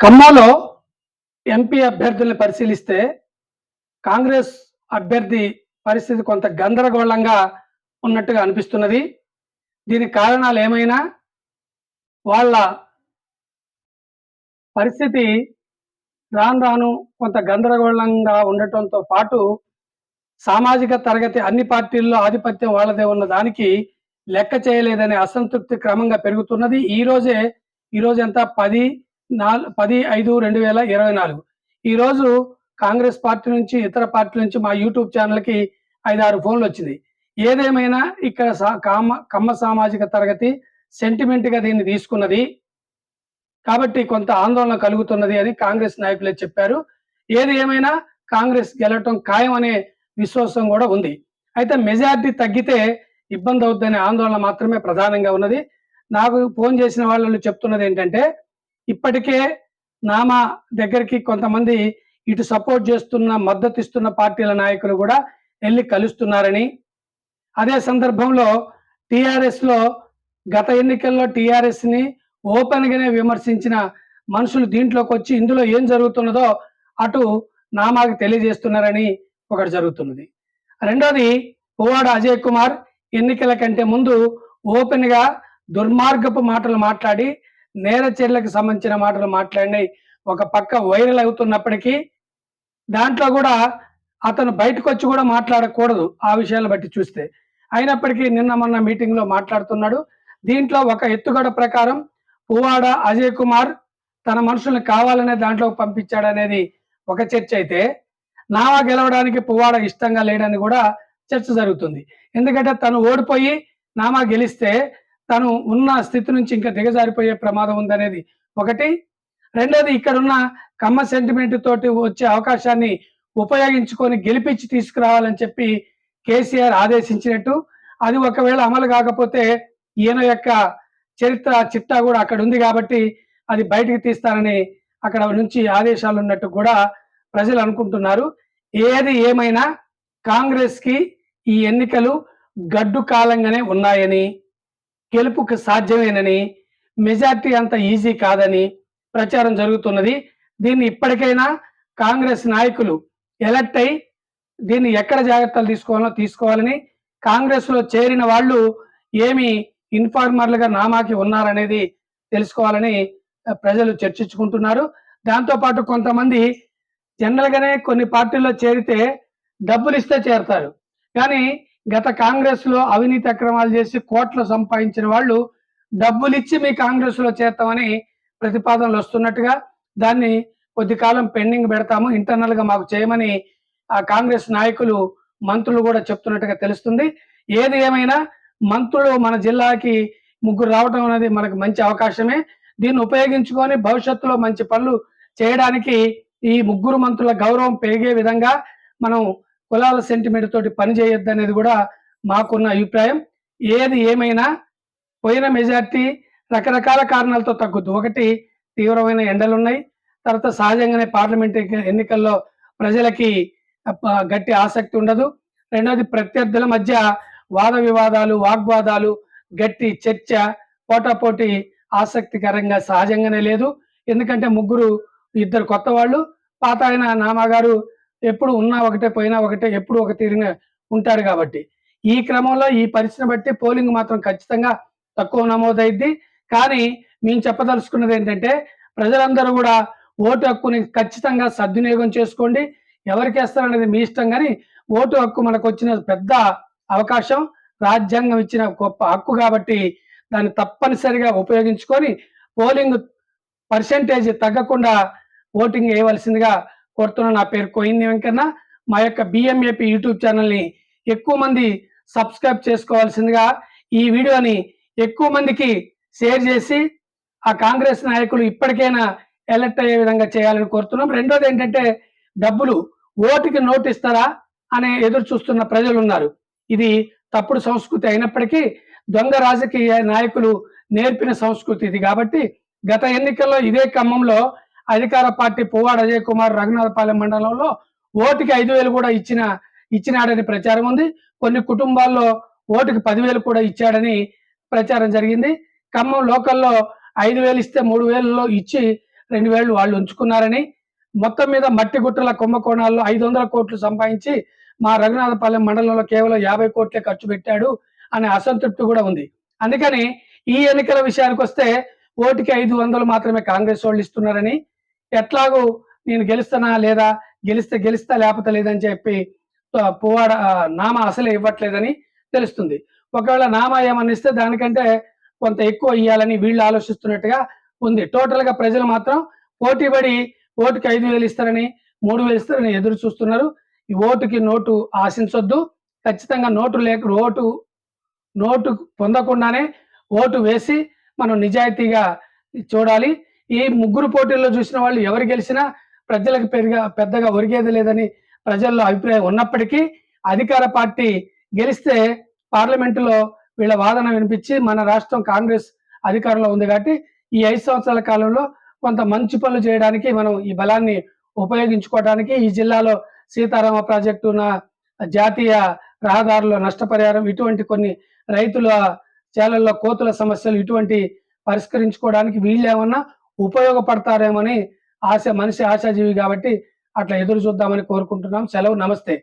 ఖమ్మంలో ఎంపీ అభ్యర్థుల్ని పరిశీలిస్తే కాంగ్రెస్ అభ్యర్థి పరిస్థితి కొంత గందరగోళంగా ఉన్నట్టుగా అనిపిస్తున్నది. దీనికి కారణాలు ఏమైనా? వాళ్ళ పరిస్థితి రాను రాను కొంత గందరగోళంగా ఉండటంతో పాటు సామాజిక తరగతి అన్ని పార్టీల్లో ఆధిపత్యం వాళ్ళదే ఉన్న దానికి లెక్క చేయలేదనే అసంతృప్తి క్రమంగా పెరుగుతున్నది. ఈ రోజే ఈ ఎంత పది నాలుగు పది ఐదు రెండు వేల ఇరవై నాలుగు. ఈరోజు కాంగ్రెస్ పార్టీ నుంచి ఇతర పార్టీల నుంచి మా యూట్యూబ్ ఛానల్కి ఐదారు ఫోన్లు వచ్చింది. ఏదేమైనా ఇక్కడ సా- కామ కమ్మ సామాజిక తరగతి సెంటిమెంట్గా దీన్ని తీసుకున్నది. కాబట్టి కొంత ఆందోళన కలుగుతున్నది అని కాంగ్రెస్ నాయకులే చెప్పారు. ఏది ఏమైనా కాంగ్రెస్ గెలవటం ఖాయం అనే విశ్వాసం కూడా ఉంది. అయితే మెజారిటీ తగ్గితే ఇబ్బంది అవుతుందనే ఆందోళన మాత్రమే ప్రధానంగా ఉన్నది. నాకు ఫోన్ చేసిన వాళ్ళు చెప్తున్నది ఏంటంటే ఇప్పటికే నామా దగ్గరికి కొంతమంది ఇటు సపోర్ట్ చేస్తున్న మద్దతు ఇస్తున్న పార్టీల నాయకులు కూడా వెళ్ళి కలుస్తున్నారని. అదే సందర్భంలో టిఆర్ఎస్లో గత ఎన్నికల్లో టిఆర్ఎస్ని ఓపెన్ గానే విమర్శించిన మనుషులు దీంట్లోకి వచ్చి ఇందులో ఏం జరుగుతున్నదో అటు నామాకి తెలియజేస్తున్నారని ఒకటి జరుగుతున్నది. రెండోది పువ్వాడ అజయ్ కుమార్ ఎన్నికల కంటే ముందు ఓపెన్గా దుర్మార్గపు మాటలు మాట్లాడి నేర చర్యలకు సంబంధించిన మాటలు మాట్లాడినాయి ఒక పక్క వైరల్ అవుతున్నప్పటికీ దాంట్లో కూడా అతను బయటకు వచ్చి కూడా మాట్లాడకూడదు ఆ విషయాలను బట్టి చూస్తే. అయినప్పటికీ నిన్న మొన్న మీటింగ్లో మాట్లాడుతున్నాడు. దీంట్లో ఒక ఎత్తుగడ ప్రకారం పువ్వాడ అజయ్ కుమార్ తన మనుషుల్ని కావాలనే దాంట్లో పంపించాడనేది ఒక చర్చ అయితే నావా గెలవడానికి పువ్వాడ ఇష్టంగా లేడని కూడా చర్చ జరుగుతుంది. ఎందుకంటే తను ఓడిపోయి నామా గెలిస్తే తను ఉన్న స్థితి నుంచి ఇంకా దిగజారిపోయే ప్రమాదం ఉందనేది ఒకటి. రెండోది ఇక్కడున్న కమ్మ సెంటిమెంట్ తోటి వచ్చే అవకాశాన్ని ఉపయోగించుకొని గెలిపించి తీసుకురావాలని చెప్పి కేసీఆర్ ఆదేశించినట్టు. అది ఒకవేళ అమలు కాకపోతే ఈయన యొక్క చరిత్ర చిట్టా కూడా అక్కడ ఉంది కాబట్టి అది బయటికి తీస్తారని అక్కడ నుంచి ఆదేశాలు ఉన్నట్టు కూడా ప్రజలు అనుకుంటున్నారు. ఏది ఏమైనా కాంగ్రెస్కి ఈ ఎన్నికలు గడ్డు కాలంగానే ఉన్నాయని గెలుపుకు సాధ్యమేనని మెజార్టీ అంత ఈజీ కాదని ప్రచారం జరుగుతున్నది. దీన్ని ఇప్పటికైనా కాంగ్రెస్ నాయకులు ఎలక్ట్ అయి దీన్ని ఎక్కడ జాగ్రత్తలు తీసుకోవాలో తీసుకోవాలని కాంగ్రెస్లో చేరిన వాళ్ళు ఏమి ఇన్ఫార్మర్లుగా నామాకి ఉన్నారనేది తెలుసుకోవాలని ప్రజలు చర్చించుకుంటున్నారు. దాంతో పాటు కొంతమంది జనరల్గానే కొన్ని పార్టీల్లో చేరితే డబ్బులు ఇస్తే చేరతారు. కానీ గత కాంగ్రెస్లో అవినీతి అక్రమాలు చేసి కోట్లు సంపాదించిన వాళ్ళు డబ్బులు ఇచ్చి మీ కాంగ్రెస్లో చేస్తామని ప్రతిపాదనలు వస్తున్నట్టుగా దాన్ని కొద్ది కాలం పెండింగ్ పెడతాము ఇంటర్నల్గా మాకు చేయమని ఆ కాంగ్రెస్ నాయకులు మంత్రులు కూడా చెప్తున్నట్టుగా తెలుస్తుంది. ఏది ఏమైనా మంత్రులు మన జిల్లాకి ముగ్గురు రావడం అనేది మనకు మంచి అవకాశమే. దీన్ని ఉపయోగించుకొని భవిష్యత్తులో మంచి పనులు చేయడానికి ఈ ముగ్గురు మంత్రుల గౌరవం పెరిగే విధంగా మనం కులాల సెంటిమెంట్ తోటి పని చేయొద్దు అనేది కూడా మాకున్న అభిప్రాయం. ఏది ఏమైనా పోయిన మెజార్టీ రకరకాల కారణాలతో తగ్గుద్ది. ఒకటి తీవ్రమైన ఎండలు ఉన్నాయి తర్వాత సహజంగానే పార్లమెంట్ ఎన్నికల్లో ప్రజలకి గట్టి ఆసక్తి ఉండదు. రెండోది ప్రత్యర్థుల మధ్య వాద వివాదాలు వాగ్వాదాలు గట్టి చర్చ పోటాపోటీ ఆసక్తికరంగా సహజంగానే లేదు. ఎందుకంటే ముగ్గురు ఇద్దరు కొత్త వాళ్ళు పాత ఆయన నామాగారు ఎప్పుడు ఉన్నా ఒకటే పోయినా ఒకటే ఎప్పుడు ఒక తీరుగా ఉంటాడు కాబట్టి. ఈ క్రమంలో ఈ పరిస్థితిని బట్టి పోలింగ్ మాత్రం ఖచ్చితంగా తక్కువ నమోదైద్ది. కానీ మేము చెప్పదలుచుకున్నది ఏంటంటే ప్రజలందరూ కూడా ఓటు హక్కుని ఖచ్చితంగా సద్వినియోగం చేసుకోండి. ఎవరికి వేస్తారనేది మీ ఇష్టం కానీ ఓటు హక్కు మనకు వచ్చిన పెద్ద అవకాశం రాజ్యాంగం ఇచ్చిన గొప్ప హక్కు కాబట్టి దాన్ని తప్పనిసరిగా ఉపయోగించుకొని పోలింగ్ పర్సెంటేజ్ తగ్గకుండా ఓటింగ్ వేయవలసిందిగా కోరుతున్నాను నా పేరు కోయింది వెంకన్న. మా యొక్క బిఎంఏపి యూట్యూబ్ ఛానల్ని ఎక్కువ మంది సబ్స్క్రైబ్ చేసుకోవాల్సిందిగా ఈ వీడియోని ఎక్కువ మందికి షేర్ చేసి ఆ కాంగ్రెస్ నాయకులు ఇప్పటికైనా ఎలక్ట్ అయ్యే విధంగా చేయాలని కోరుతున్నాం. రెండోది ఏంటంటే డబ్బులు ఓటుకి నోటు ఇస్తారా అనే ఎదురు చూస్తున్న ప్రజలు ఉన్నారు. ఇది తప్పుడు సంస్కృతి అయినప్పటికీ దొంగ రాజకీయ నాయకులు నేర్పిన సంస్కృతి ఇది. కాబట్టి గత ఎన్నికల్లో ఇదే ఖమ్మంలో అధికార పార్టీ పువ్వాడ అజయ్ కుమార్ రఘునాథపాలెం మండలంలో ఓటుకి ఐదు వేలు కూడా ఇచ్చిన ఇచ్చినాడని ప్రచారం ఉంది. కొన్ని కుటుంబాల్లో ఓటుకి పదివేలు కూడా ఇచ్చాడని ప్రచారం జరిగింది. ఖమ్మం లోకల్లో ఐదు వేలు ఇస్తే మూడు వేలలో ఇచ్చి రెండు వేలు వాళ్ళు ఉంచుకున్నారని మొత్తం మీద మట్టి గుట్టల కుంభకోణాల్లో ఐదు వందల కోట్లు సంపాదించి మా రఘునాథపాలెం మండలంలో కేవలం యాభై కోట్లే ఖర్చు పెట్టాడు అనే అసంతృప్తి కూడా ఉంది. అందుకని ఈ ఎన్నికల విషయానికి వస్తే ఓటుకి ఐదు వందలు మాత్రమే కాంగ్రెస్ వాళ్ళు ఇస్తున్నారని ఎట్లాగూ నేను గెలుస్తానా లేదా గెలిస్తే గెలిస్తా లేకపోతే లేదని చెప్పి పువ్వాడ నామ అసలే ఇవ్వట్లేదని తెలుస్తుంది. ఒకవేళ నామ ఏమనిస్తే దానికంటే కొంత ఎక్కువ ఇవ్వాలని వీళ్ళు ఆలోచిస్తున్నట్టుగా ఉంది. టోటల్గా ప్రజలు మాత్రం పోటీ పడి ఓటుకి ఐదు వేలు ఇస్తారని మూడు వేలు ఇస్తారని ఎదురు చూస్తున్నారు. ఈ ఓటుకి నోటు ఆశించొద్దు. ఖచ్చితంగా నోటు లేక ఓటు నోటు పొందకుండానే ఓటు వేసి మనం నిజాయితీగా చూడాలి. ఈ ముగ్గురు పోటీల్లో చూసిన వాళ్ళు ఎవరు గెలిచినా ప్రజలకు పెరిగా పెద్దగా ఒరిగేది లేదని ప్రజల్లో అభిప్రాయం ఉన్నప్పటికీ అధికార పార్టీ గెలిస్తే పార్లమెంటులో వీళ్ళ వాదన వినిపించి మన రాష్ట్రం కాంగ్రెస్ అధికారంలో ఉంది కాబట్టి ఈ ఐదు సంవత్సరాల కాలంలో కొంత మంచి పనులు చేయడానికి మనం ఈ బలాన్ని ఉపయోగించుకోవడానికి ఈ జిల్లాలో సీతారామ ప్రాజెక్టు ఉన్న జాతీయ రహదారుల నష్టపరిహారం ఇటువంటి కొన్ని రైతుల చేలల్లో కోతుల సమస్యలు ఇటువంటి పరిష్కరించుకోవడానికి వీళ్ళేమన్నా ఉపయోగపడతారేమని ఆశ మనిషి ఆశాజీవి కాబట్టి అట్లా ఎదురు చూద్దామని కోరుకుంటున్నాం. సెలవు నమస్తే.